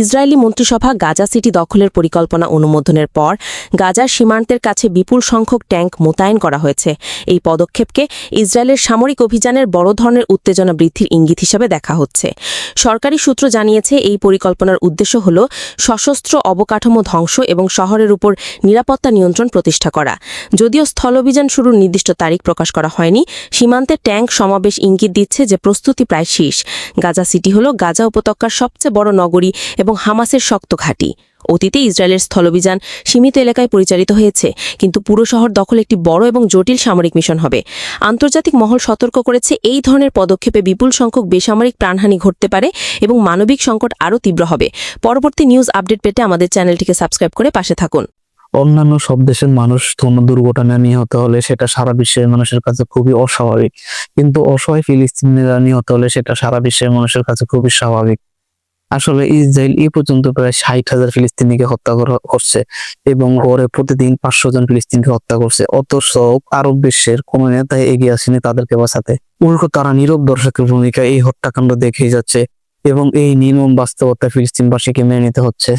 Israeli মন্ত্রিসভা Gaza city দখলের পরিকল্পনা অনুমোদনের পর গাজার সীমান্তের কাছে বিপুল সংখ্যক ট্যাঙ্ক মোতায়েন করা হয়েছে। এই পদক্ষেপকে ইসরায়েলের সামরিক অভিযানের বড় ধরনের উত্তেজনা বৃদ্ধির ইঙ্গিত হিসেবে দেখা হচ্ছে। সরকারি সূত্র জানিয়েছে, এই পরিকল্পনার উদ্দেশ্য হল সশস্ত্র অবকাঠামো ধ্বংস এবং শহরের উপর নিরাপত্তা নিয়ন্ত্রণ প্রতিষ্ঠা করা। যদিও স্থলঅভিযান শুরুর নির্দিষ্ট তারিখ প্রকাশ করা হয়নি, সীমান্তে ট্যাঙ্ক সমাবেশ ইঙ্গিত দিচ্ছে যে প্রস্তুতি প্রায় শেষ। গাজা সিটি হল গাজা উপত্যকার সবচেয়ে বড় নগরী এবং হামাসের শক্ত ঘাঁটি। অতীতে ইসরায়েলের স্থলঅভিযান সীমিত এলাকায় পরিচালিত হয়েছে, কিন্তু পুরো শহর দখল একটি বড় এবং জটিল সামরিক মিশন হবে। আন্তর্জাতিক মহল সতর্ক করেছে, এই ধরনের পদক্ষেপে বিপুল সংখ্যক বেসামরিক প্রাণহানি ঘটতে পারে এবং মানবিক সংকট আরও তীব্র হবে। পরবর্তী নিউজ আপডেট পেতে আমাদের চ্যানেলটিকে সাবস্ক্রাইব করে পাশে থাকুন। অন্যান্য সব দেশের মানুষ কোনো দুর্ঘটনা নিহত হলে সেটা সারা বিশ্বের মানুষের কাছে খুবই অস্বাভাবিক। কিন্তু অসহায় ফিলিস্তিনিরা নিহত হলে সেটা সারা বিশ্বের মানুষের কাছে খুবই স্বাভাবিক। আসলে ইসরায়েল এ পর্যন্ত প্রায় ষাট হাজার ফিলিস্তিনিকে হত্যা করা- করছে এবং গড়ে প্রতিদিন পাঁচশো জন ফিলিস্তিনকে হত্যা করছে। অত সব আরব বিশ্বের কোন নেতায় এগিয়ে আসেনি তাদেরকে বাঁচাতে। উল্টো তারা নীরব দর্শকের ভূমিকা এই হত্যাকাণ্ড দেখেই যাচ্ছে এবং এই নির্মম বাস্তবতা ফিলিস্তিনবাসীকে মেনে নিতে হচ্ছে।